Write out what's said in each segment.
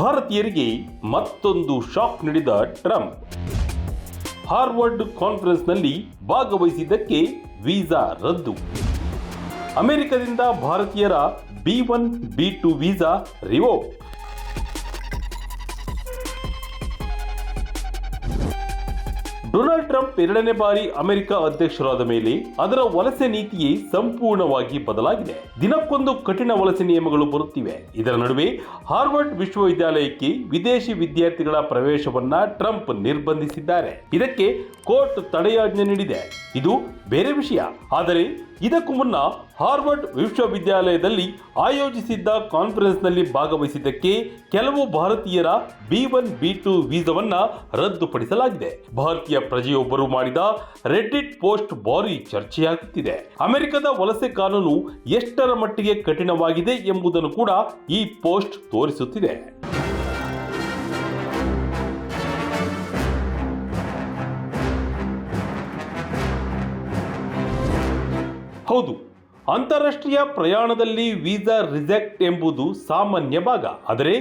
ಭಾರತೀಯರಿಗೆ ಮತ್ತೊಂದು ಶಾಕ್ ನೀಡಿದ ಟ್ರಂಪ್. ಹಾರ್ವರ್ಡ್ ಕಾನ್ಫರೆನ್ಸ್ನಲ್ಲಿ ಭಾಗವಹಿಸಿದ್ದಕ್ಕೆ ವೀಸಾ ರದ್ದು. ಅಮೆರಿಕದಿಂದ ಭಾರತೀಯರ B one, B two visa revoke. Donald Trump ಎರಡನೇ ಬಾರಿ ಅಮೆರಿಕ ಅಧ್ಯಕ್ಷರಾದ ಮೇಲೆ ಅದರ ವಲಸೆ ನೀತಿಯೇ ಸಂಪೂರ್ಣವಾಗಿ ಬದಲಾಗಿದೆ. ದಿನಕ್ಕೊಂದು ಕಠಿಣ ವಲಸೆ ನಿಯಮಗಳು ಬರುತ್ತಿವೆ. ಇದರ ನಡುವೆ ಹಾರ್ವರ್ಡ್ ವಿಶ್ವವಿದ್ಯಾಲಯಕ್ಕೆ ವಿದೇಶಿ ವಿದ್ಯಾರ್ಥಿಗಳ ಪ್ರವೇಶವನ್ನ ಟ್ರಂಪ್ ನಿರ್ಬಂಧಿಸಿದ್ದಾರೆ. ಇದಕ್ಕೆ ಕೋರ್ಟ್ ತಡೆಯಾಜ್ಞೆ ನೀಡಿದೆ. ಇದು ಬೇರೆ ವಿಷಯ. ಆದರೆ ಇದಕ್ಕೂ ಮುನ್ನ ಹಾರ್ವರ್ಡ್ ವಿಶ್ವವಿದ್ಯಾಲಯದಲ್ಲಿ ಆಯೋಜಿಸಿದ್ದ ಕಾನ್ಫರೆನ್ಸ್ನಲ್ಲಿ ಭಾಗವಹಿಸಿದ್ದಕ್ಕೆ ಕೆಲವು ಭಾರತೀಯರ ಬಿ ಒನ್, ಬಿ ಟು ವೀಸಾವನ್ನ ರದ್ದುಪಡಿಸಲಾಗಿದೆ. ಭಾರತೀಯ ಪ್ರಜೆಯೊಬ್ಬರು ಮಾಡಿದ ರೆಡ್ಡಿಟ್ ಪೋಸ್ಟ್ ಭಾರಿ ಚರ್ಚೆಯಾಗುತ್ತಿದೆ. ಅಮೆರಿಕದ ವಲಸೆ ಕಾನೂನು ಎಷ್ಟರ ಮಟ್ಟಿಗೆ ಕಠಿಣವಾಗಿದೆ ಎಂಬುದನ್ನು ಕೂಡ ಈ ಪೋಸ್ಟ್ ತೋರಿಸುತ್ತಿದೆ. ಹೌದು ಅಂತಾರಾಷ್ಟ್ರೀಯ ಪ್ರಯಾಣದಲ್ಲಿ ವೀಸಾ ರಿಜೆಕ್ಟ್ ಎಂಬುದು ಸಾಮಾನ್ಯ ಭಾಗ. ಆದರೆ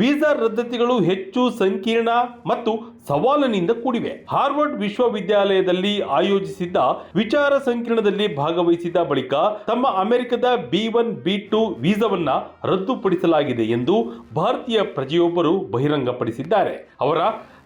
ವೀಸಾ ರದ್ದತಿಗಳು ಹೆಚ್ಚು ಸಂಕೀರ್ಣ ಮತ್ತು ಸವಾಲಿನಿಂದ ಕೂಡಿವೆ. ಹಾರ್ವರ್ಡ್ ವಿಶ್ವವಿದ್ಯಾಲಯದಲ್ಲಿ ಆಯೋಜಿಸಿದ್ದ ವಿಚಾರ ಸಂಕಿರಣದಲ್ಲಿ ಭಾಗವಹಿಸಿದ ಬಳಿಕ ತಮ್ಮ ಅಮೆರಿಕದ ಬಿ ಒನ್, ಬಿ ಟು ವೀಸಾವನ್ನ ರದ್ದುಪಡಿಸಲಾಗಿದೆ ಎಂದು ಭಾರತೀಯ ಪ್ರಜೆಯೊಬ್ಬರು ಬಹಿರಂಗಪಡಿಸಿದ್ದಾರೆ. ಅವರ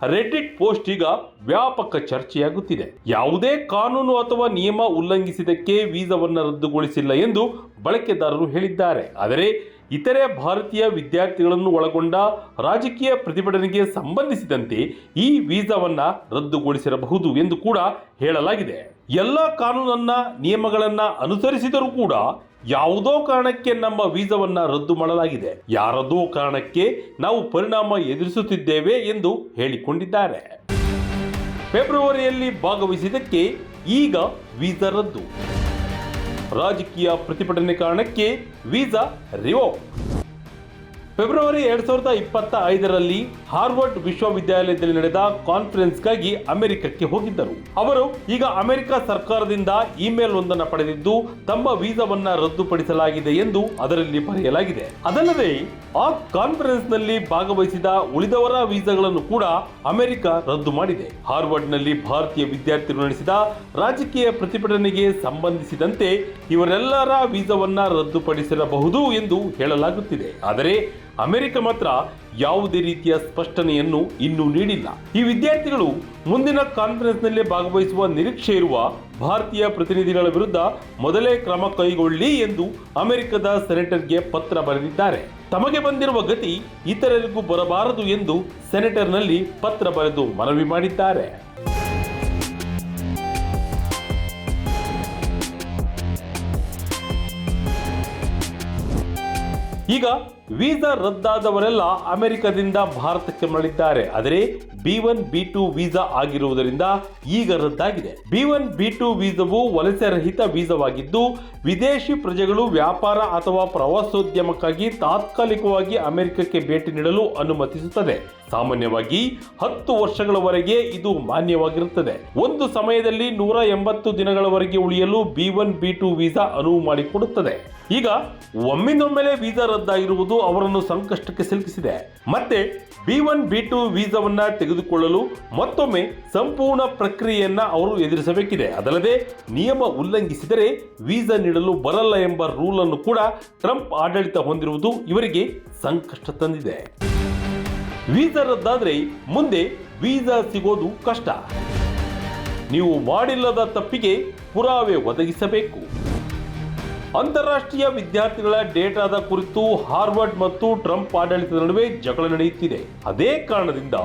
ರೆಡ್ಡಿಟ್ ಪೋಸ್ಟ್ ಈಗ ವ್ಯಾಪಕ ಚರ್ಚೆಯಾಗುತ್ತಿದೆ. ಯಾವುದೇ ಕಾನೂನು ಅಥವಾ ನಿಯಮ ಉಲ್ಲಂಘಿಸಿದಕ್ಕೆ ವೀಸಾವನ್ನು ರದ್ದುಗೊಳಿಸಿಲ್ಲ ಎಂದು ಬಳಕೆದಾರರು ಹೇಳಿದ್ದಾರೆ. ಆದರೆ ಇತರೆ ಭಾರತೀಯ ವಿದ್ಯಾರ್ಥಿಗಳನ್ನು ಒಳಗೊಂಡ ರಾಜಕೀಯ ಪ್ರತಿಭಟನೆಗೆ ಸಂಬಂಧಿಸಿದಂತೆ ಈ ವೀಸಾವನ್ನು ರದ್ದುಗೊಳಿಸಿರಬಹುದು ಎಂದು ಕೂಡ ಹೇಳಲಾಗಿದೆ. ಎಲ್ಲ ಕಾನೂನನ್ನ, ನಿಯಮಗಳನ್ನು ಅನುಸರಿಸಿದರೂ ಕೂಡ ಯಾವುದೋ ಕಾರಣಕ್ಕೆ ನಮ್ಮ ವೀಸಾವನ್ನು ರದ್ದು ಮಾಡಲಾಗಿದೆ. ಯಾರದೋ ಕಾರಣಕ್ಕೆ ನಾವು ಪರಿಣಾಮ ಎದುರಿಸುತ್ತಿದ್ದೇವೆ ಎಂದು ಹೇಳಿಕೊಂಡಿದ್ದಾರೆ. ಫೆಬ್ರವರಿಯಲ್ಲಿ ಭಾಗವಹಿಸಿದ್ದಕ್ಕೆ ಈಗ ವೀಸಾ ರದ್ದು. ರಾಜಕೀಯ ಪ್ರತಿಭಟನೆ ಕಾರಣಕ್ಕೆ ವೀಸಾ ರಿವೋಕ್. ಫೆಬ್ರವರಿ ಎರಡ್ ಸಾವಿರದ ಇಪ್ಪತ್ತ ಐದರಲ್ಲಿ ಹಾರ್ವರ್ಡ್ ವಿಶ್ವವಿದ್ಯಾಲಯದಲ್ಲಿ ನಡೆದ ಕಾನ್ಫರೆನ್ಸ್ಗಾಗಿ ಅಮೆರಿಕಕ್ಕೆ ಹೋಗಿದ್ದರು. ಅವರು ಈಗ ಅಮೆರಿಕ ಸರ್ಕಾರದಿಂದ ಇಮೇಲ್ ಒಂದನ್ನು ಪಡೆದಿದ್ದು, ತಮ್ಮ ವೀಸಾವನ್ನ ರದ್ದುಪಡಿಸಲಾಗಿದೆ ಎಂದು ಅದರಲ್ಲಿ ಬರೆಯಲಾಗಿದೆ. ಅದಲ್ಲದೆ, ಆ ಕಾನ್ಫರೆನ್ಸ್ನಲ್ಲಿ ಭಾಗವಹಿಸಿದ ಉಳಿದವರ ವೀಸಾಗಳನ್ನು ಕೂಡ ಅಮೆರಿಕ ರದ್ದು ಮಾಡಿದೆ. ಹಾರ್ವರ್ಡ್ನಲ್ಲಿ ಭಾರತೀಯ ವಿದ್ಯಾರ್ಥಿಗಳು ನಡೆಸಿದ ರಾಜಕೀಯ ಪ್ರತಿಭಟನೆಗೆ ಸಂಬಂಧಿಸಿದಂತೆ ಇವರೆಲ್ಲರ ವೀಸಾವನ್ನ ರದ್ದುಪಡಿಸಿರಬಹುದು ಎಂದು ಹೇಳಲಾಗುತ್ತಿದೆ. ಆದರೆ ಅಮೆರಿಕ ಮಾತ್ರ ಯಾವುದೇ ರೀತಿಯ ಸ್ಪಷ್ಟನೆಯನ್ನು ಇನ್ನೂ ನೀಡಿಲ್ಲ. ಈ ವಿದ್ಯಾರ್ಥಿಗಳು ಮುಂದಿನ ಕಾನ್ಫರೆನ್ಸ್ನಲ್ಲಿ ಭಾಗವಹಿಸುವ ನಿರೀಕ್ಷೆ ಇರುವ ಭಾರತೀಯ ಪ್ರತಿನಿಧಿಗಳ ವಿರುದ್ಧ ಮೊದಲೇ ಕ್ರಮ ಕೈಗೊಳ್ಳಿ ಎಂದು ಅಮೆರಿಕದ ಸೆನೆಟರ್ಗೆ ಪತ್ರ ಬರೆದಿದ್ದಾರೆ. ತಮಗೆ ಬಂದಿರುವ ಗತಿ ಇತರರಿಗೂ ಬರಬಾರದು ಎಂದು ಸೆನೆಟರ್ನಲ್ಲಿ ಪತ್ರ ಬರೆದು ಮನವಿ ಮಾಡಿದ್ದಾರೆ. ಈಗ ವೀಸಾ ರದ್ದಾದವರೆಲ್ಲ ಅಮೆರಿಕದಿಂದ ಭಾರತಕ್ಕೆ ಮರಳಿದ್ದಾರೆ. ಆದರೆ B one, B two visa ಆಗಿರುವುದರಿಂದ ಈಗ ರದ್ದಾಗಿದೆ. ಬಿ ಒನ್, ಬಿ ಟು ವೀಸಾವು ವಲಸೆ ರಹಿತ ವೀಸಾವಾಗಿದ್ದು, ವಿದೇಶಿ ಪ್ರಜೆಗಳು ವ್ಯಾಪಾರ ಅಥವಾ ಪ್ರವಾಸೋದ್ಯಮಕ್ಕಾಗಿ ತಾತ್ಕಾಲಿಕವಾಗಿ ಅಮೆರಿಕಕ್ಕೆ ಭೇಟಿ ನೀಡಲು ಅನುಮತಿಸುತ್ತದೆ. ಸಾಮಾನ್ಯವಾಗಿ ಹತ್ತು ವರ್ಷಗಳವರೆಗೆ ಇದು ಮಾನ್ಯವಾಗಿರುತ್ತದೆ. ಒಂದು ಸಮಯದಲ್ಲಿ ನೂರ ಎಂಬತ್ತು ದಿನಗಳವರೆಗೆ ಉಳಿಯಲು B one, B two visa ಅನುವು ಮಾಡಿಕೊಡುತ್ತದೆ. ಈಗ ಒಮ್ಮಿಂದೊಮ್ಮೆಲೆ ವೀಸಾ ರದ್ದಾಗಿರುವುದು ಅವರನ್ನು ಸಂಕಷ್ಟಕ್ಕೆ ಸಿಲುಕಿಸಿದೆ. ಮತ್ತೆ ಬಿ ಒನ್, ಬಿ ಟು ವೀಸಾವನ್ನ ತೆಗೆದುಕೊಳ್ಳಲು ಮತ್ತೊಮ್ಮೆ ಸಂಪೂರ್ಣ ಪ್ರಕ್ರಿಯೆಯನ್ನ ಅವರು ಎದುರಿಸಬೇಕಿದೆ. ಅದಲ್ಲದೆ ನಿಯಮ ಉಲ್ಲಂಘಿಸಿದರೆ ವೀಸಾ ನೀಡಲು ಬರಲ್ಲ ಎಂಬ ರೂಲ್ ಅನ್ನು ಕೂಡ ಟ್ರಂಪ್ ಆಡಳಿತ ಹೊಂದಿರುವುದು ಇವರಿಗೆ ಸಂಕಷ್ಟ ತಂದಿದೆ. ವೀಸಾ ರದ್ದಾದ್ರೆ ಮುಂದೆ ವೀಸಾ ಸಿಗೋದು ಕಷ್ಟ. ನೀವು ಮಾಡಿಲ್ಲದ ತಪ್ಪಿಗೆ ಪುರಾವೆ ಒದಗಿಸಬೇಕು. ಅಂತಾರಾಷ್ಟ್ರೀಯ ವಿದ್ಯಾರ್ಥಿಗಳ ಡೇಟಾದ ಕುರಿತು ಹಾರ್ವರ್ಡ್ ಮತ್ತು ಟ್ರಂಪ್ ಆಡಳಿತದ ನಡುವೆ ಜಗಳ ನಡೆಯುತ್ತಿದೆ. ಅದೇ ಕಾರಣದಿಂದ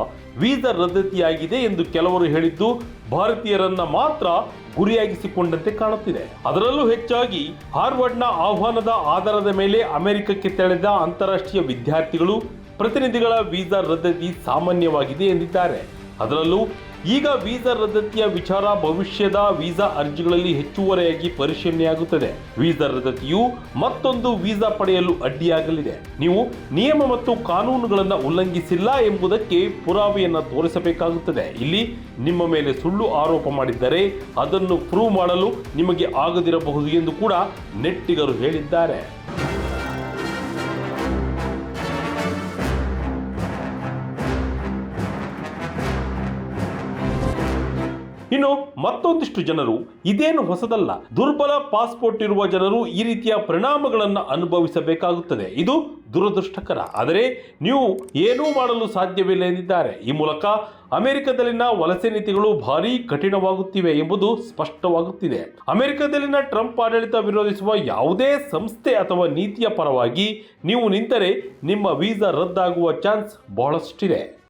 ವೀಸಾ ರದ್ದತಿಯಾಗಿದೆ ಎಂದು ಕೆಲವರು ಹೇಳಿದ್ದು, ಭಾರತೀಯರನ್ನ ಮಾತ್ರ ಗುರಿಯಾಗಿಸಿಕೊಂಡಂತೆ ಕಾಣುತ್ತಿದೆ. ಅದರಲ್ಲೂ ಹೆಚ್ಚಾಗಿ ಹಾರ್ವರ್ಡ್ನ ಆಹ್ವಾನದ ಆಧಾರದ ಮೇಲೆ ಅಮೆರಿಕಕ್ಕೆ ತೆರಳಿದ ಅಂತಾರಾಷ್ಟ್ರೀಯ ವಿದ್ಯಾರ್ಥಿಗಳು ಪ್ರತಿನಿಧಿಗಳ ವೀಸಾ ರದ್ದತಿ ಸಾಮಾನ್ಯವಾಗಿದೆ ಎಂದಿದ್ದಾರೆ. ಅದರಲ್ಲೂ ಈಗ ವೀಸಾ ರದ್ದತಿಯ ವಿಚಾರ ಭವಿಷ್ಯದ ವೀಸಾ ಅರ್ಜಿಗಳಲ್ಲಿ ಹೆಚ್ಚುವರಿಯಾಗಿ ಪರಿಶೀಲನೆಯಾಗುತ್ತದೆ. ವೀಸಾ ರದ್ದತಿಯು ಮತ್ತೊಂದು ವೀಸಾ ಪಡೆಯಲು ಅಡ್ಡಿಯಾಗಲಿದೆ. ನೀವು ನಿಯಮ ಮತ್ತು ಕಾನೂನುಗಳನ್ನು ಉಲ್ಲಂಘಿಸಿಲ್ಲ ಎಂಬುದಕ್ಕೆ ಪುರಾವೆಯನ್ನು ತೋರಿಸಬೇಕಾಗುತ್ತದೆ. ಇಲ್ಲಿ ನಿಮ್ಮ ಮೇಲೆ ಸುಳ್ಳು ಆರೋಪ ಮಾಡಿದ್ದರೆ ಅದನ್ನು ಪ್ರೂವ್ ಮಾಡಲು ನಿಮಗೆ ಆಗದಿರಬಹುದು ಎಂದು ಕೂಡ ನೆಟ್ಟಿಗರು ಹೇಳಿದ್ದಾರೆ. ಇನ್ನು ಮತ್ತೊಂದಿಷ್ಟು ಜನರು ಇದೇನು ಹೊಸದಲ್ಲ, ದುರ್ಬಲ ಪಾಸ್ಪೋರ್ಟ್ ಇರುವ ಜನರು ಈ ರೀತಿಯ ಪರಿಣಾಮಗಳನ್ನು ಅನುಭವಿಸಬೇಕಾಗುತ್ತದೆ. ಇದು ದುರದೃಷ್ಟಕರ. ಆದರೆ ನೀವು ಏನೂ ಮಾಡಲು ಸಾಧ್ಯವಿಲ್ಲ ಎಂದಿದ್ದಾರೆ. ಈ ಮೂಲಕ ಅಮೆರಿಕದಲ್ಲಿನ ವಲಸೆ ನೀತಿಗಳು ಭಾರೀ ಕಠಿಣವಾಗುತ್ತಿವೆ ಎಂಬುದು ಸ್ಪಷ್ಟವಾಗುತ್ತಿದೆ. ಅಮೆರಿಕದಲ್ಲಿನ ಟ್ರಂಪ್ ಆಡಳಿತ ವಿರೋಧಿಸುವ ಯಾವುದೇ ಸಂಸ್ಥೆ ಅಥವಾ ನೀತಿಯ ಪರವಾಗಿ ನೀವು ನಿಂತರೆ ನಿಮ್ಮ ವೀಸಾ ರದ್ದಾಗುವ ಚಾನ್ಸ್ ಬಹಳಷ್ಟಿದೆ.